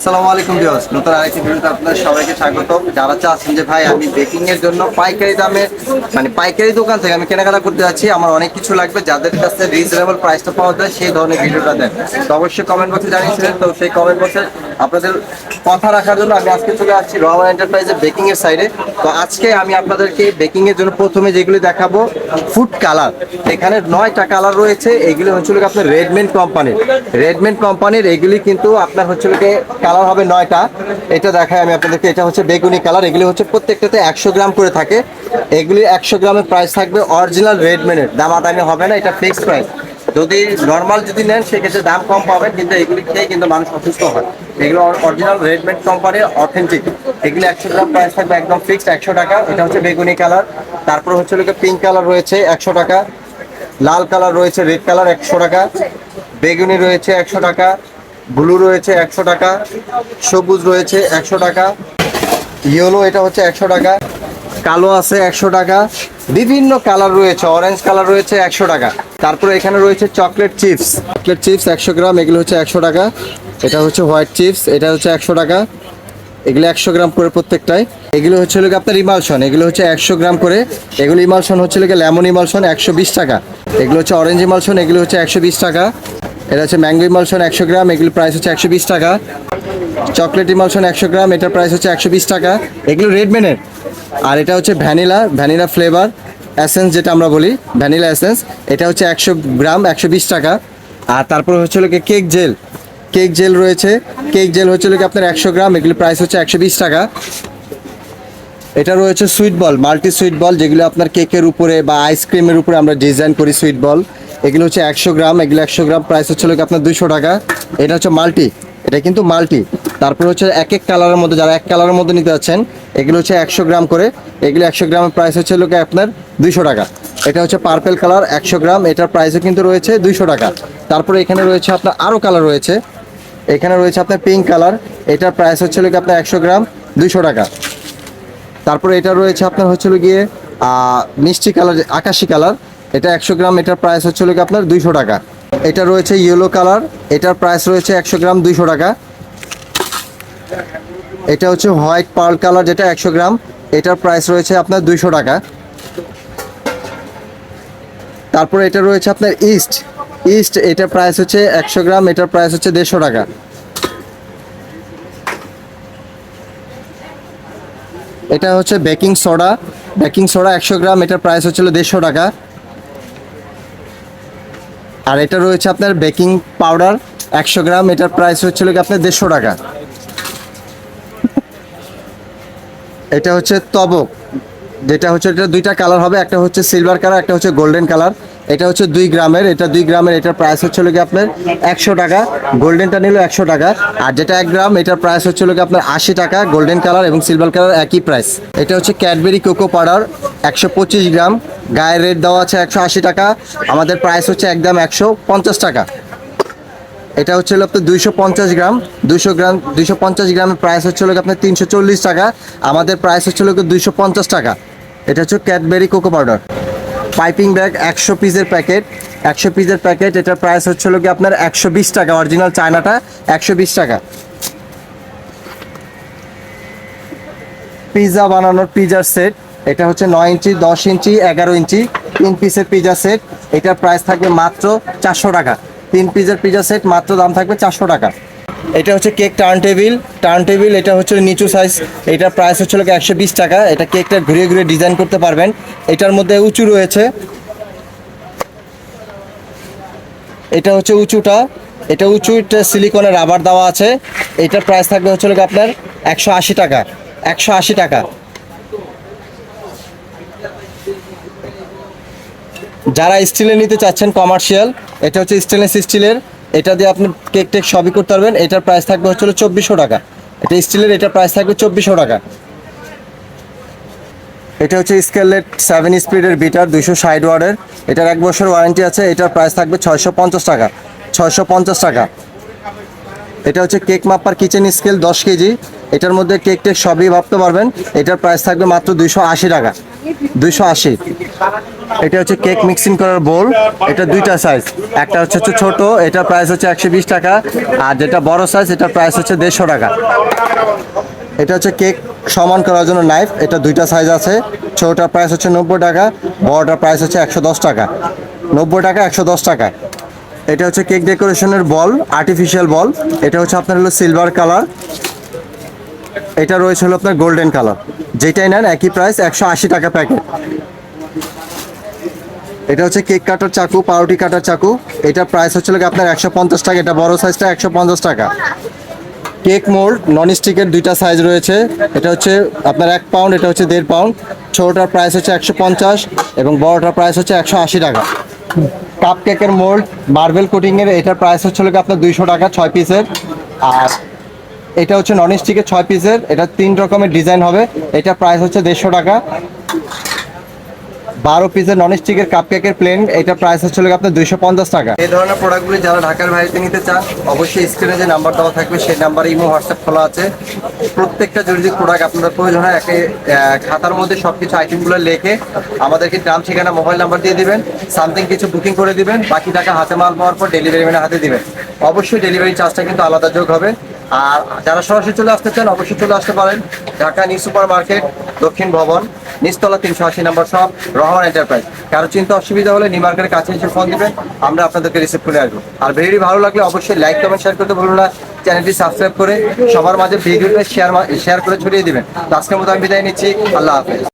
আসসালামু আলাইকুম ভিউয়ার্স, নতুন আরেকটি ভিডিওতে আপনাদের সবাইকে স্বাগত। যারা চাচ্ছেন যে, ভাই, আমি বেকিং এর জন্য পাইকারি দামে মানে পাইকারি দোকান থেকে আমি কেনাকাটা করতে যাচ্ছি। আমার অনেক কিছু লাগবে। যাদের কাছে রিজনেবল প্রাইসটা পাওয়া যায়, সেই ধরনের ভিডিওটা দেন। তো অবশ্যই কমেন্ট বক্সে জানিয়েছিলেন তো সেই কমেন্ট বক্সে আপনাদের কথা রাখার জন্য আমি আজকে চলে আসছি রহমান এন্টারপ্রাইজের বেকিং এর সাইডে তো আজকে আমি আপনাদেরকে বেকিং এর জন্য প্রথমে যেগুলি দেখাবো ফুড কালার এখানে নয়টা কালার রয়েছে, এগুলি হচ্ছে হলো আপনার রেডমেন্ট কোম্পানির রেডমেন্ট কোম্পানির এগুলি কিন্তু আপনার হচ্ছে কালার হবে নয়টা। এটা দেখায় আমি আপনাদেরকে, এটা হচ্ছে বেগুনি কালার এগুলি হচ্ছে প্রত্যেকটাতে একশো গ্রাম করে থাকে। এগুলি একশো গ্রামের প্রাইস থাকবে অরিজিনাল রেডমেন্টের দামাদামি হবে না, এটা ফিক্সড প্রাইস যদি নর্মাল যদি নেন, সেক্ষেত্রে দাম কম পাবেন, কিন্তু এগুলি খেয়ে কিন্তু মানুষ অসুস্থ হয়। এগুলো অরিজিনাল রেডমেন্ট কোম্পানির অথেন্টিক এগুলি একশো গ্রাম প্রাইস থাকবে একদম ফিক্সড একশো টাকা। এটা হচ্ছে বেগুনি কালার তারপর হচ্ছে পিঙ্ক কালার রয়েছে একশো টাকা। লাল কালার রয়েছে রেড কালার একশো টাকা। বেগুনি রয়েছে একশো টাকা। ব্লু রয়েছে একশো টাকা। সবুজ রয়েছে একশো টাকা। ইয়েলো এটা হচ্ছে একশো টাকা। কালো আছে একশো টাকা। বিভিন্ন কালার রয়েছে। অরেঞ্জ কালার রয়েছে একশো টাকা। তারপরে এখানে রয়েছে চকলেট চিপস। চকলেট চিপস একশো গ্রাম, এগুলো হচ্ছে একশো টাকা। এটা হচ্ছে হোয়াইট চিপস, এটা হচ্ছে একশো টাকা। এগুলো একশো গ্রাম করে প্রত্যেকটাই এগুলো হচ্ছে লোক আপনার ইমালশন, এগুলো হচ্ছে একশো গ্রাম করে। এগুলো ইমালশন হচ্ছে লোকে লেমন ইমালশন একশো বিশ টাকা। এগুলো হচ্ছে অরেঞ্জ ইমালশন, এগুলো হচ্ছে একশো বিশ টাকা। এটা হচ্ছে ম্যাঙ্গো ইমালশন একশো গ্রাম এগুলো প্রাইস হচ্ছে একশো বিশ টাকা। চকলেট ইমালশন একশো গ্রাম, এটার প্রাইস হচ্ছে একশো বিশ টাকা। এগুলো রেডমেনের আর এটা হচ্ছে ভ্যানিলা ভ্যানিলা ফ্লেভার। এসেন্স যেটা আমরা বলি, ভ্যানিলা এসেন্স, এটা হচ্ছে একশো গ্রাম, একশো বিশ টাকা। আর তারপর হচ্ছে লোকে কেক জেল। কেক জেল রয়েছে। কেক জেল হচ্ছে লোকে আপনার একশো গ্রাম এগুলি প্রাইস হচ্ছে একশো বিশ টাকা। এটা রয়েছে sweet ball multi sweet ball যেগুলো আপনার কেকের উপরে বা আইসক্রিমের উপরে আমরা ডিজাইন করি সুইট বল এগুলো হচ্ছে একশো গ্রাম, এগুলো একশো গ্রাম প্রাইস হচ্ছে লোকে আপনার দুশো টাকা। এটা হচ্ছে মাল্টি এটা কিন্তু মাল্টি তারপর হচ্ছে এক এক কালারের মধ্যে, যারা এক কালারের মধ্যে নিতে যাচ্ছেন এগুলো হচ্ছে একশো গ্রাম করে। এগুলো একশো গ্রামের প্রাইস হচ্ছে লোকে আপনার দুইশো টাকা। এটা হচ্ছে পার্পেল কালার একশো গ্রাম। এটার প্রাইসও কিন্তু রয়েছে দুইশো টাকা। তারপরে এখানে রয়েছে আপনার আরও কালার রয়েছে। এখানে রয়েছে আপনার পিঙ্ক কালার এটার প্রাইস হচ্ছে লোকে আপনার একশো গ্রাম, দুইশো টাকা। তারপরে এটা রয়েছে আপনার হচ্ছিল গিয়ে মিষ্টি কালার আকাশি কালার এটা একশো গ্রাম, এটার প্রাইস হচ্ছিল গিয়ে আপনার দুইশো টাকা। এটা রয়েছে ইয়েলো কালার এটার প্রাইস রয়েছে একশো গ্রাম, দুইশো টাকা। এটা হচ্ছে হোয়াইট পার্ল কালার যেটা একশো গ্রাম। এটার প্রাইস রয়েছে আপনার দুইশো টাকা। তারপরে এটা রয়েছে আপনার ইস্ট। ইস্ট এটার প্রাইস হচ্ছে একশো গ্রাম, এটার প্রাইস হচ্ছে দেড়শো টাকা। এটা হচ্ছে বেকিং সোডা। বেকিং সোডা একশো গ্রাম, এটার প্রাইস হচ্ছিল দেড়শো টাকা। আর এটা রয়েছে আপনার বেকিং পাউডার একশো গ্রাম, এটার প্রাইস হচ্ছিল কি আপনার দেড়শো টাকা। এটা হচ্ছে তবক। যেটা হচ্ছে, এটা দুইটা কালার হবে, একটা হচ্ছে সিলভার কালার একটা হচ্ছে গোল্ডেন কালার এটা হচ্ছে দুই গ্রামের, এটা দুই গ্রামের, এটার প্রাইস হচ্ছে কি আপনার একশো টাকা। গোল্ডেনটা নিল একশো টাকা। আর যেটা এক গ্রাম, এটার প্রাইস হচ্ছে কি আপনার আশি টাকা গোল্ডেন কালার এবং সিলভার কালার একই প্রাইস এটা হচ্ছে ক্যাডবেরি কোকো পাউডার একশো পঁচিশ গ্রাম। গায়ের রেট দেওয়া আছে একশো আশি টাকা। আমাদের প্রাইস হচ্ছে একদম একশো পঞ্চাশ টাকা। এটা হচ্ছে আপনার দুইশো পঞ্চাশ গ্রাম, দুইশো গ্রাম, দুইশো পঞ্চাশ গ্রামের প্রাইস হচ্ছে হলো আপনার তিনশো চল্লিশ টাকা, আমাদের প্রাইস হচ্ছে হলো দুইশো পঞ্চাশ টাকা। এটা হচ্ছে Cadbury cocoa powder piping bag একশো পিসের প্যাকেট একশো পিসের প্যাকেট এটার প্রাইস হচ্ছে হলো কি আপনার একশো বিশ টাকা অরিজিনাল চায়নাটা একশো বিশ টাকা। পিৎজা বানানোর পিজার সেট এটা হচ্ছে নয় ইঞ্চি, দশ ইঞ্চি, এগারো ইঞ্চি, তিন পিসের পিজা সেট এটার প্রাইস থাকবে মাত্র চারশো টাকা। তিন পিসের পিজা সেট মাত্র দাম থাকবে চারশো টাকা। এটা হচ্ছে cake turn table turn table এটা হচ্ছে নিচু সাইজ এটার প্রাইস হচ্ছে লোক একশো বিশ টাকা। এটা কেকটা ঘুরিয়ে ঘুরিয়ে ডিজাইন করতে পারবেন। এটার মধ্যে উঁচু রয়েছে। এটা হচ্ছে উঁচুটা। এটা উঁচু সিলিকনের রাবার দেওয়া আছে। এটার প্রাইস থাকবে হচ্ছে লোক আপনার একশো আশি টাকা। একশো আশি টাকা। যারা স্টিলের নিতে চাচ্ছেন কমার্শিয়াল এটা হচ্ছে স্টেনলেস স্টিলের এটা দিয়ে আপনি কেক টেক সবই করতে পারবেন। এটার প্রাইস থাকবে হচ্ছে চব্বিশশো টাকা। এটা স্টিলের এটার প্রাইস থাকবে চব্বিশশো টাকা। এটা হচ্ছে স্কেলেট সেভেন স্পিডের বিটার দুইশো ষাট ওয়ার্ডের এটার এক বছর ওয়ারেন্টি আছে, এটার প্রাইস থাকবে ছয়শো পঞ্চাশ টাকা। ছয়শো পঞ্চাশ টাকা। এটা হচ্ছে কেক মাপার কিচেন স্কেল দশ কেজি। এটার মধ্যে কেক টেক সবই ভাবতে পারবেন। এটার প্রাইস থাকবে মাত্র দুইশো আশি টাকা। দুইশো আশি। এটা হচ্ছে কেক মিক্সিং করার বোল এটা দুইটা সাইজ একটা হচ্ছে হচ্ছে ছোটো, এটার প্রাইস হচ্ছে একশো বিশ টাকা। আর যেটা বড় সাইজ এটার প্রাইস হচ্ছে দেড়শো টাকা। এটা হচ্ছে কেক সমান করার জন্য নাইফ এটা দুইটা সাইজ আছে। ছোটটার প্রাইস হচ্ছে নব্বই টাকা, বড়টার প্রাইস হচ্ছে একশো দশ টাকা। নব্বই টাকা, একশো দশ টাকা। এটা হচ্ছে কেক ডেকোরেশনের বল আর্টিফিশিয়াল বল। এটা হচ্ছে আপনার হলো সিলভার কালার এটা রয়েছে হলো আপনার গোল্ডেন কালার যেটাই নেন, একই প্রাইস একশো আশি টাকা প্যাকেট এটা হচ্ছে কেক কাটার চাকু, পাউরুটি কাটার চাকু। এটার প্রাইস হচ্ছে লোক আপনার একশো পঞ্চাশ টাকা। এটা বড় সাইজটা একশো পঞ্চাশ টাকা। কেক মোল্ড নন স্টিকের দুইটা সাইজ রয়েছে। এটা হচ্ছে আপনার এক পাউন্ড এটা হচ্ছে দেড় পাউন্ড ছোটোটার প্রাইস হচ্ছে একশো পঞ্চাশ এবং বড়টার প্রাইস হচ্ছে একশো আশি টাকা। কাপ কেকের মোল্ড মার্বেল কোটিংয়ের এটার প্রাইস হচ্ছে লোক আপনার দুইশো টাকা, ছয় পিসের আর এটা হচ্ছে নন স্টিকের ছয় পিসের এটা তিন রকমের ডিজাইন হবে। এটা প্রাইস হচ্ছে দেড়শো টাকা। বারো পিসের নন স্টিকের কাপ কেকের প্লেন এটা প্রাইস হচ্ছে আপনার দুইশো পঞ্চাশ টাকা। এই ধরনের প্রোডাক্টগুলি যারা ঢাকার বাইরে নিতে চান, অবশ্যই স্ক্রিনে যে নাম্বার দেওয়া থাকবে, সেই নাম্বারে ইমো হোয়াটসঅ্যাপ খোলা আছে। প্রত্যেকটা জরুরি প্রোডাক্ট আপনাদের প্রয়োজন হয়, একে খাতার মধ্যে সব কিছু আইটেমগুলো লিখে আমাদেরকে নাম ঠিকানা মোবাইল নাম্বার দিয়ে দিবেন সামথিং কিছু বুকিং করে দিবেন, বাকি টাকা হাতে মাল পাওয়ার পর ডেলিভারি ম্যানের হাতে দিবেন। অবশ্যই ডেলিভারি চার্জটা কিন্তু আলাদা যোগ হবে। আর যারা সরাসরি চলে আসতে চান, অবশ্যই চলে আসতে পারেন। ঢাকা নিউ সুপার মার্কেট দক্ষিণ ভবন, নিচতলা তিনশো আশি নম্বর সব, রহমান এন্টারপ্রাইজ কারও চিন্তা অসুবিধা হলে নিমার্কের কাছে এসে ফোন দিবেন, আমরা আপনাদেরকে রিসিভ করে আসব। আর ভিডিওটি ভালো লাগলে অবশ্যই লাইক কমেন্ট শেয়ার করতে ভুলুন না। চ্যানেলটি সাবস্ক্রাইব করে সবার মাঝে ভিডিওটা শেয়ার শেয়ার করে ছড়িয়ে দিবেন। আজকের মতো আমি বিদায় নিচ্ছি, আল্লাহ হাফেজ।